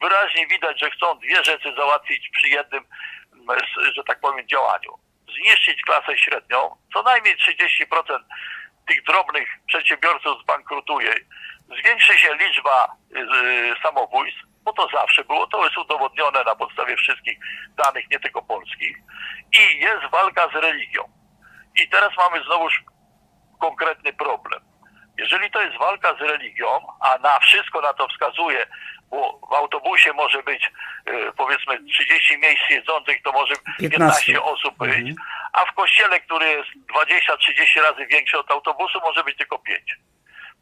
wyraźnie widać, że chcą dwie rzeczy załatwić przy jednym, m, s- że tak powiem, działaniu. Zniszczyć klasę średnią, co najmniej 30% tych drobnych przedsiębiorców zbankrutuje. Zwiększy się liczba y, samobójstw, bo to zawsze było, to jest udowodnione na podstawie wszystkich danych, nie tylko polskich. I jest walka z religią. I teraz mamy znowuż konkretny problem. Jeżeli to jest walka z religią, a na wszystko na to wskazuje, bo w autobusie może być e, powiedzmy 30 miejsc siedzących, to może 15, 15 osób być, Mhm. a w kościele, który jest 20-30 razy większy od autobusu, może być tylko 5.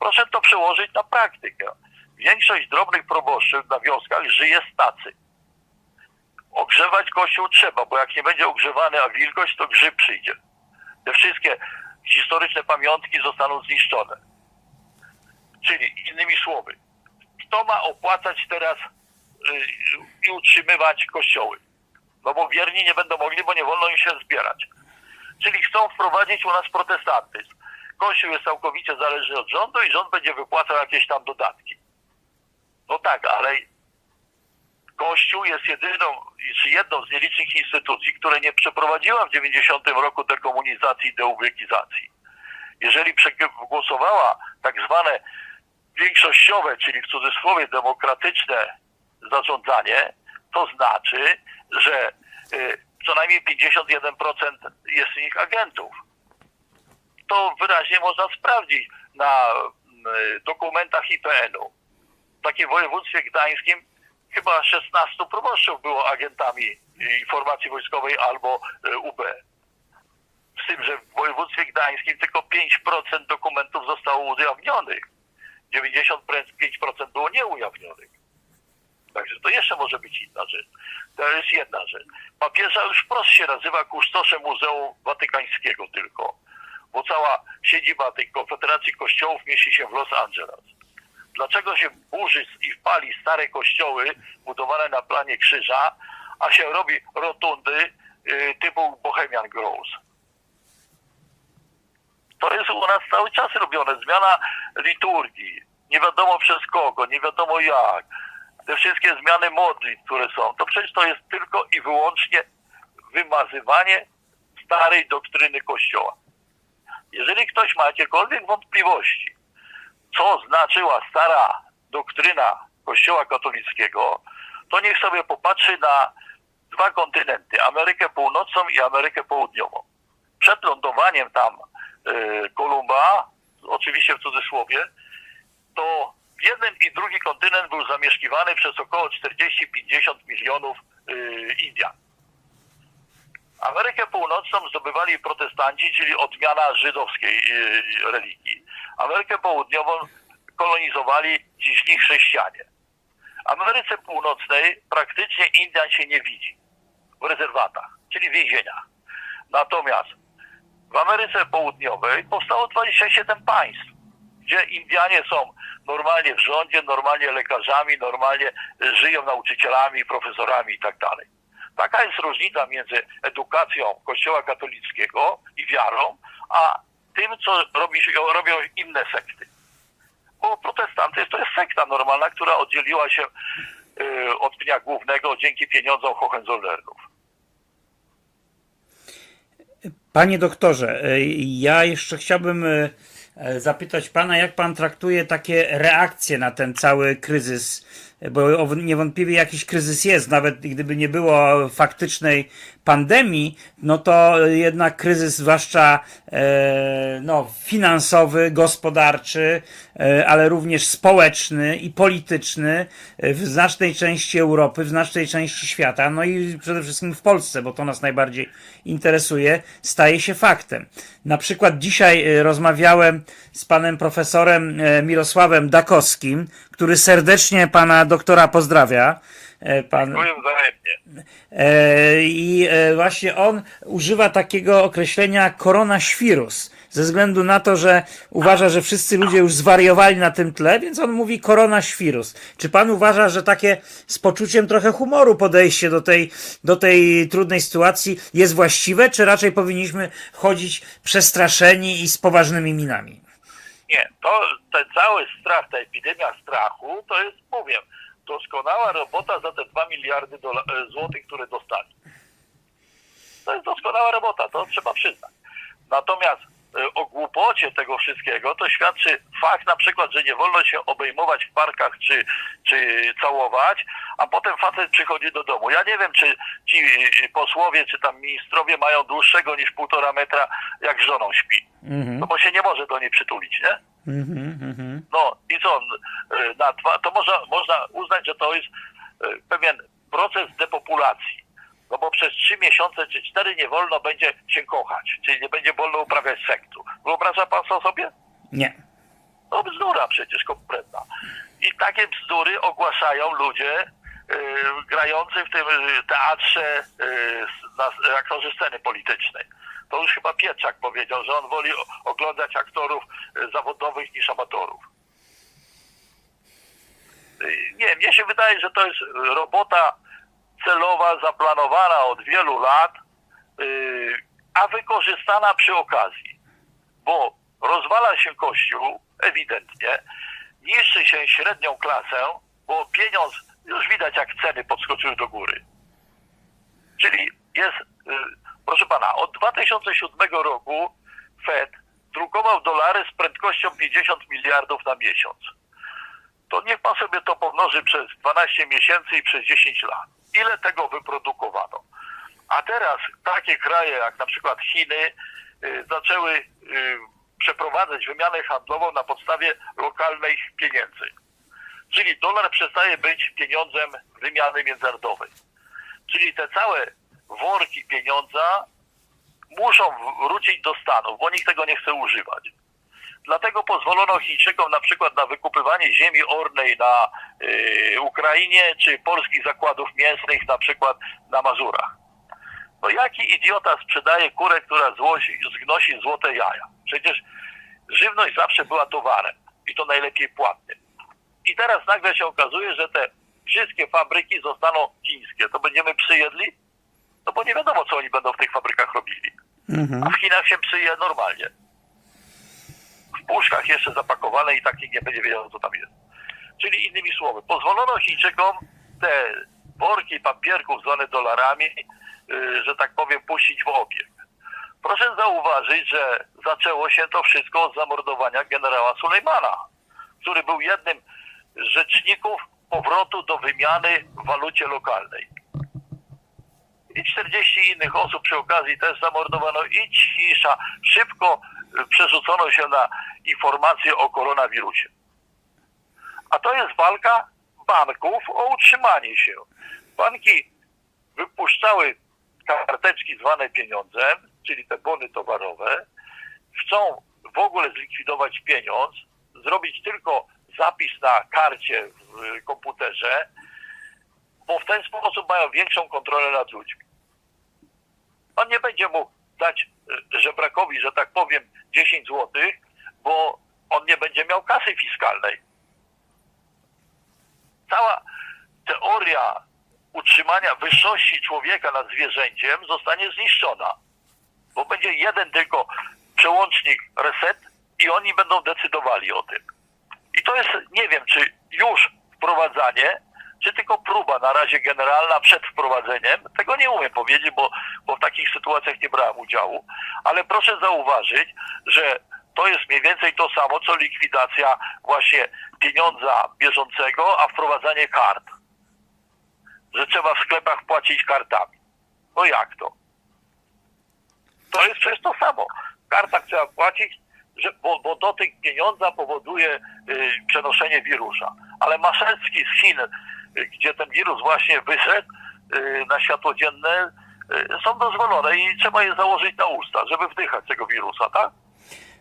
Proszę to przełożyć na praktykę. Większość drobnych proboszczów na wioskach żyje z tacy. Ogrzewać kościół trzeba, bo jak nie będzie ogrzewany, a wilgoć, to grzyb przyjdzie. Te wszystkie historyczne pamiątki zostaną zniszczone. Czyli innymi słowy, kto ma opłacać teraz y, i utrzymywać kościoły? No bo wierni nie będą mogli, bo nie wolno im się zbierać. Czyli chcą wprowadzić u nas protestantyzm. Kościół jest całkowicie zależny od rządu i rząd będzie wypłacał jakieś tam dodatki. No tak, ale Kościół jest jedyną, czy jedną z nielicznych instytucji, które nie przeprowadziła w 90 roku dekomunizacji i deubekizacji. Jeżeli przegłosowała tak zwane większościowe, czyli w cudzysłowie demokratyczne zarządzanie, to znaczy, że y, co najmniej 51% jest z nich agentów. To wyraźnie można sprawdzić na y, dokumentach IPN-u. W takim województwie gdańskim chyba 16 proboszczów było agentami y, informacji wojskowej albo UB. Z tym, że w województwie gdańskim tylko 5% dokumentów zostało ujawnionych. 95% było nieujawnionych. Także to jeszcze może być inna rzecz. To jest jedna rzecz. Papieża już wprost się nazywa kustoszem Muzeum Watykańskiego tylko, bo cała siedziba tej Konfederacji Kościołów mieści się w Los Angeles. Dlaczego się burzy i pali stare kościoły budowane na planie krzyża, a się robi rotundy y, typu Bohemian Grows? To jest u nas cały czas robione. Zmiana liturgii. Nie wiadomo przez kogo, nie wiadomo jak. Te wszystkie zmiany modlitw, które są, to przecież to jest tylko i wyłącznie wymazywanie starej doktryny Kościoła. Jeżeli ktoś ma jakiekolwiek wątpliwości, co znaczyła stara doktryna Kościoła katolickiego, to niech sobie popatrzy na dwa kontynenty, Amerykę Północną i Amerykę Południową. Przed lądowaniem tam y, Kolumba, oczywiście w cudzysłowie, to jeden i drugi kontynent był zamieszkiwany przez około 40-50 milionów y, Indian. Amerykę Północną zdobywali protestanci, czyli odmiana żydowskiej y, religii. Amerykę Południową kolonizowali ciśni chrześcijanie. Ameryce Północnej praktycznie Indian się nie widzi w rezerwatach, czyli w więzieniach. Natomiast w Ameryce Południowej powstało 27 państw, gdzie Indianie są normalnie w rządzie, normalnie lekarzami, normalnie y, żyją nauczycielami, profesorami i tak dalej. Taka jest różnica między edukacją Kościoła katolickiego i wiarą, a tym, co robi, robią inne sekty. Bo protestantyzm to jest sekta normalna, która oddzieliła się y, od pnia głównego dzięki pieniądzom Hohenzollernów. Panie doktorze, e, ja jeszcze chciałbym e, zapytać pana, jak pan traktuje takie reakcje na ten cały kryzys, E, bo niewątpliwie jakiś kryzys jest, nawet gdyby nie było faktycznej pandemii, no to jednak kryzys, zwłaszcza e, no, finansowy, gospodarczy, e, ale również społeczny i polityczny e, w znacznej części Europy, w znacznej części świata, no i przede wszystkim w Polsce, bo to nas najbardziej interesuje, staje się faktem. Na przykład dzisiaj e, rozmawiałem z panem profesorem e, Mirosławem Dakowskim, który serdecznie pana doktora pozdrawia. E, Pan, Dziękuję wzajemnie. E, I e, właśnie on używa takiego określenia koronaświrus, ze względu na to, że uważa, że wszyscy ludzie już zwariowali na tym tle, więc on mówi koronaświrus. Czy pan uważa, że takie z poczuciem trochę humoru podejście do tej, do tej trudnej sytuacji jest właściwe, czy raczej powinniśmy chodzić przestraszeni i z poważnymi minami? Nie, to ten cały strach, ta epidemia strachu, to jest, mówię, doskonała robota za te 2 miliardy e, złotych, które dostali. To jest doskonała robota, to trzeba przyznać. Natomiast o głupocie tego wszystkiego to świadczy fakt na przykład, że nie wolno się obejmować w parkach czy, czy całować, a potem facet przychodzi do domu. Ja nie wiem, czy ci posłowie czy tam ministrowie mają dłuższego niż półtora metra, jak z żoną śpi. Mhm. No bo się nie może do niej przytulić, nie? Mhm, mhm. No i co, y, na dwa, to można, można uznać, że to jest y, pewien proces depopulacji. No bo przez trzy miesiące czy cztery nie wolno będzie się kochać, czyli nie będzie wolno uprawiać seksu. Wyobraża pan to sobie? Nie. No bzdura przecież kompletna. I takie bzdury ogłaszają ludzie y, grający w tym y, teatrze y, na, aktorzy sceny politycznej. To już chyba Pietrzak powiedział, że on woli oglądać aktorów y, zawodowych niż amatorów. Y, Nie, mnie się wydaje, że to jest robota celowa, zaplanowana od wielu lat, y, a wykorzystana przy okazji bo rozwala się kościół, ewidentnie, niszczy się średnią klasę, bo pieniądz, już widać jak ceny podskoczyły do góry. Czyli jest, y, proszę pana, od 2007 roku Fed drukował dolary z prędkością 50 miliardów na miesiąc. To niech pan sobie to pomnoży przez 12 miesięcy i przez 10 lat. Ile tego wyprodukowano? A teraz takie kraje jak na przykład Chiny y, zaczęły y, przeprowadzać wymianę handlową na podstawie lokalnych pieniędzy. Czyli dolar przestaje być pieniądzem wymiany międzynarodowej. Czyli te całe worki pieniądza muszą wrócić do Stanów, bo nikt tego nie chce używać. Dlatego pozwolono Chińczykom na przykład na wykupywanie ziemi ornej na y, Ukrainie czy polskich zakładów mięsnych na przykład na Mazurach. No jaki idiota sprzedaje kurę, która złosi, zgnosi złote jaja? Przecież żywność zawsze była towarem i to najlepiej płatnym. I teraz nagle się okazuje, że te wszystkie fabryki zostaną chińskie. To będziemy przyjedli? No bo nie wiadomo, co oni będą w tych fabrykach robili. Mhm. A w Chinach się przyje normalnie. Puszkach jeszcze zapakowane i tak nikt nie będzie wiedział, co tam jest. Czyli innymi słowy, pozwolono Chińczykom te worki papierków zwane dolarami, y, że tak powiem, puścić w obieg. Proszę zauważyć, że zaczęło się to wszystko od zamordowania generała Sulejmana, który był jednym z rzeczników powrotu do wymiany w walucie lokalnej i 40 innych osób przy okazji też zamordowano i cisza. Szybko przerzucono się na informacje o koronawirusie. A to jest walka banków o utrzymanie się. Banki wypuszczały karteczki zwane pieniądzem, czyli te bony towarowe, chcą w ogóle zlikwidować pieniądz, zrobić tylko zapis na karcie w komputerze, bo w ten sposób mają większą kontrolę nad ludźmi. On nie będzie mógł dać e, żebrakowi, że tak powiem, 10 zł, bo on nie będzie miał kasy fiskalnej. Cała teoria utrzymania wyższości człowieka nad zwierzęciem zostanie zniszczona, bo będzie jeden tylko przełącznik reset i oni będą decydowali o tym. I to jest, nie wiem, czy już wprowadzanie, czy tylko próba na razie generalna przed wprowadzeniem. Tego nie umiem powiedzieć, bo, bo w takich sytuacjach nie brałem udziału. Ale proszę zauważyć, że to jest mniej więcej to samo, co likwidacja właśnie pieniądza bieżącego, a wprowadzanie kart. Że trzeba w sklepach płacić kartami. No jak to? To jest przecież to samo. W kartach trzeba płacić, że, bo, bo dotyk pieniądza powoduje y, przenoszenie wirusa. Ale Maszewski z Chin, gdzie ten wirus właśnie wyszedł y, na światło dzienne, y, są dozwolone i trzeba je założyć na usta, żeby wdychać tego wirusa, tak?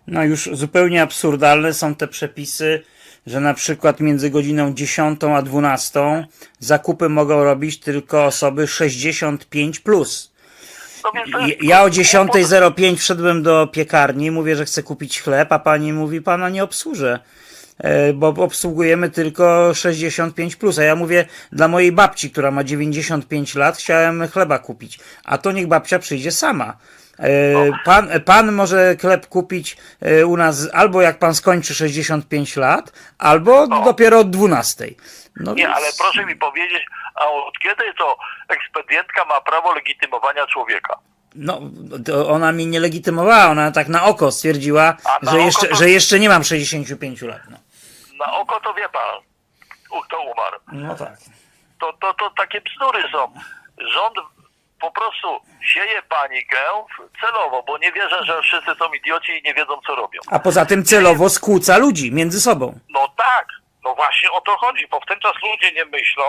No już zupełnie absurdalne są te przepisy, że na przykład między godziną 10 a 12 zakupy mogą robić tylko osoby 65 plus. No Ja o 10.05 wszedłem do piekarni, mówię, że chcę kupić chleb, a pani mówi, pana nie obsłużę. E, bo obsługujemy tylko 65 plus. A ja mówię dla mojej babci, która ma 95 lat, chciałem chleba kupić. A to niech babcia przyjdzie sama. E, Pan, pan może chleb kupić e, u nas albo jak pan skończy 65 lat, albo dopiero od 12. No Nie, więc- ale proszę mi powiedzieć, a od kiedy to ekspedientka ma prawo legitymowania człowieka? No, ona mi nie legitymowała, ona tak na oko stwierdziła, na że, oko jeszcze, to- że jeszcze nie mam 65 lat. No, Na oko to wie pan, kto umarł. no tak. To, to, to takie bzdury są. Rząd po prostu sieje panikę celowo, bo nie wierzę, że wszyscy są idioci i nie wiedzą, co robią. A poza tym celowo skłóca ludzi między sobą. No tak, no właśnie o to chodzi, bo w ten czas ludzie nie myślą,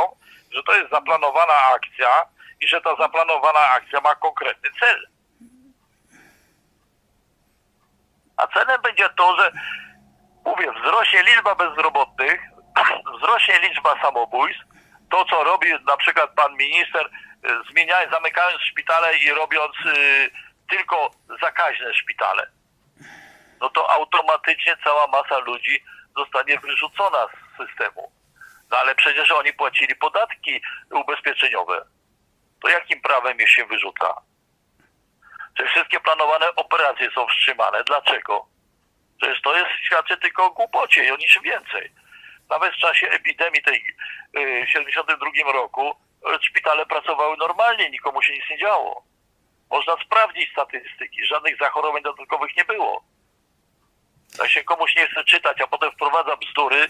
że to jest zaplanowana akcja i że ta zaplanowana akcja ma konkretny cel. A celem będzie to, że mówię, wzrośnie liczba bezrobotnych, wzrośnie liczba samobójstw. To, co robi na przykład pan minister, y, zmieniając, zamykając szpitale i robiąc y, tylko zakaźne szpitale no to automatycznie cała masa ludzi zostanie wyrzucona z systemu. No ale przecież oni płacili podatki ubezpieczeniowe. To jakim prawem je się wyrzuca? Czy wszystkie planowane operacje są wstrzymane? Dlaczego? Przecież to jest, świadczy tylko o głupocie i o niczym więcej. Nawet w czasie epidemii tej y, w 72 roku y, szpitale pracowały normalnie, nikomu się nic nie działo. Można sprawdzić statystyki, żadnych zachorowań dodatkowych nie było. Jak się komuś nie chce czytać, a potem wprowadza bzdury,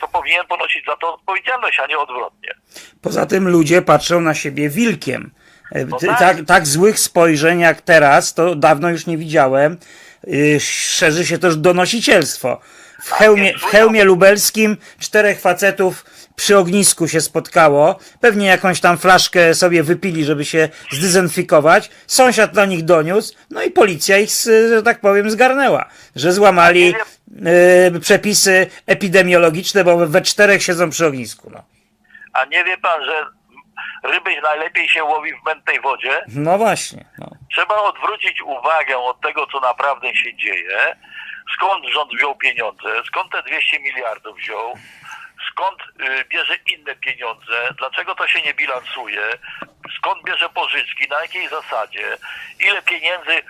to powinien ponosić za to odpowiedzialność, a nie odwrotnie. Poza tym ludzie patrzą na siebie wilkiem. E, No tak. tak, tak złych spojrzeń jak teraz, to dawno już nie widziałem. Y, Szerzy się też donosicielstwo. W hełmie, w hełmie lubelskim czterech facetów przy ognisku się spotkało. Pewnie jakąś tam flaszkę sobie wypili, żeby się zdezynfikować. Sąsiad do nich doniósł, no i policja ich, że tak powiem, zgarnęła. Że złamali y, przepisy epidemiologiczne, bo we czterech siedzą przy ognisku. No, A nie wie pan, że ryby najlepiej się łowi w mętnej wodzie? no właśnie. No. Trzeba odwrócić uwagę od tego, co naprawdę się dzieje. Skąd rząd wziął pieniądze? Skąd te 200 miliardów wziął? Skąd y, bierze inne pieniądze? Dlaczego to się nie bilansuje? Skąd bierze pożyczki? Na jakiej zasadzie? Ile pieniędzy y,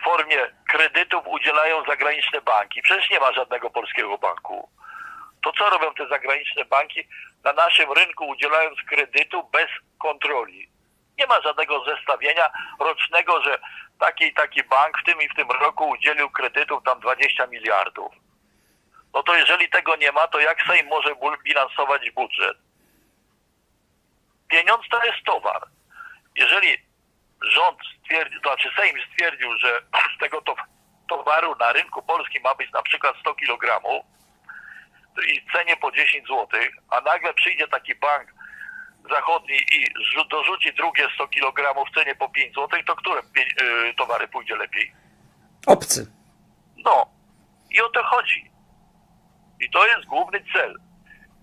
w formie kredytów udzielają zagraniczne banki? Przecież nie ma żadnego polskiego banku. To co robią te zagraniczne banki na naszym rynku udzielając kredytu bez kontroli? Nie ma żadnego zestawienia rocznego, że taki i taki bank w tym i w tym roku udzielił kredytów tam 20 miliardów. No to jeżeli tego nie ma, to jak Sejm może bilansować budżet? Pieniądz to jest towar. Jeżeli rząd stwierdził, to znaczy Sejm stwierdził, że z tego to, towaru na rynku polskim ma być na przykład 100 kg i cenie po 10 zł, a nagle przyjdzie taki bank zachodni i dorzuci drugie 100 kg w cenie po 5 zł, to które y, towary pójdzie lepiej? Obcy. No. I o to chodzi. I to jest główny cel.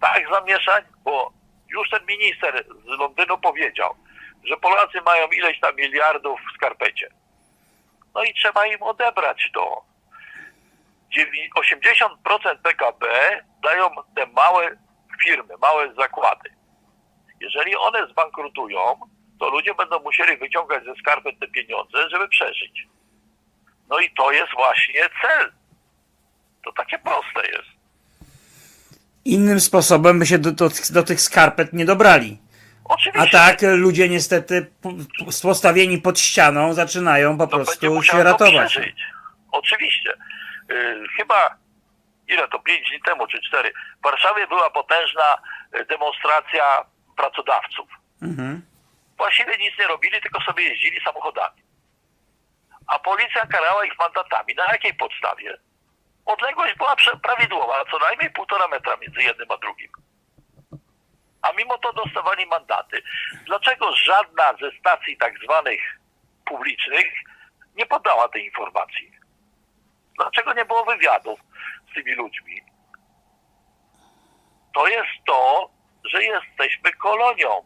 Tak zamieszać, bo już ten minister z Londynu powiedział, że Polacy mają ileś tam miliardów w skarpecie. No i trzeba im odebrać to. Dziewię- 80% PKB dają te małe firmy, małe zakłady. Jeżeli one zbankrutują, to ludzie będą musieli wyciągać ze skarpet te pieniądze, żeby przeżyć. No i to jest właśnie cel. To takie proste jest. Innym sposobem by się do, do, do tych skarpet nie dobrali. A Oczywiście. tak ludzie niestety po- po- postawieni pod ścianą zaczynają po prostu się to ratować. Oczywiście. Yy, chyba ile to, pięć dni temu czy cztery, w Warszawie była potężna y, demonstracja pracodawców. Mhm. Właściwie nic nie robili, tylko sobie jeździli samochodami. A policja karała ich mandatami. Na jakiej podstawie? Odległość była prawidłowa, co najmniej półtora metra między jednym a drugim. A mimo to dostawali mandaty. Dlaczego żadna ze stacji tak zwanych publicznych nie podała tej informacji? Dlaczego nie było wywiadów z tymi ludźmi? To jest to, że jesteśmy kolonią.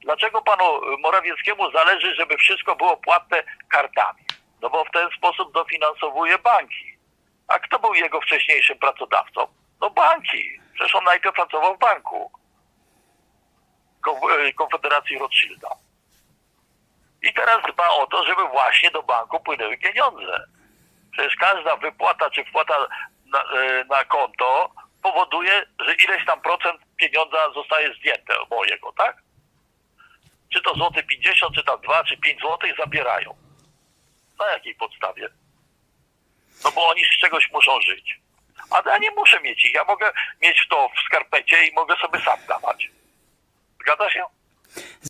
Dlaczego panu Morawieckiemu zależy, żeby wszystko było płatne kartami? No bo w ten sposób dofinansowuje banki. A kto był jego wcześniejszym pracodawcą? No banki. Przecież on najpierw pracował w banku e, Konfederacji Rothschilda. I teraz dba o to, żeby właśnie do banku płynęły pieniądze. Przecież każda wypłata czy wpłata na, e, na konto powoduje, że ileś tam procent pieniądza zostaje zdjęte mojego, tak? Czy to złoty 50, czy tam 2, czy 5 złotych zabierają. Na jakiej podstawie? No bo oni z czegoś muszą żyć. A ja nie muszę mieć ich. Ja mogę mieć to w skarpecie i mogę sobie sam dawać. Zgadza się?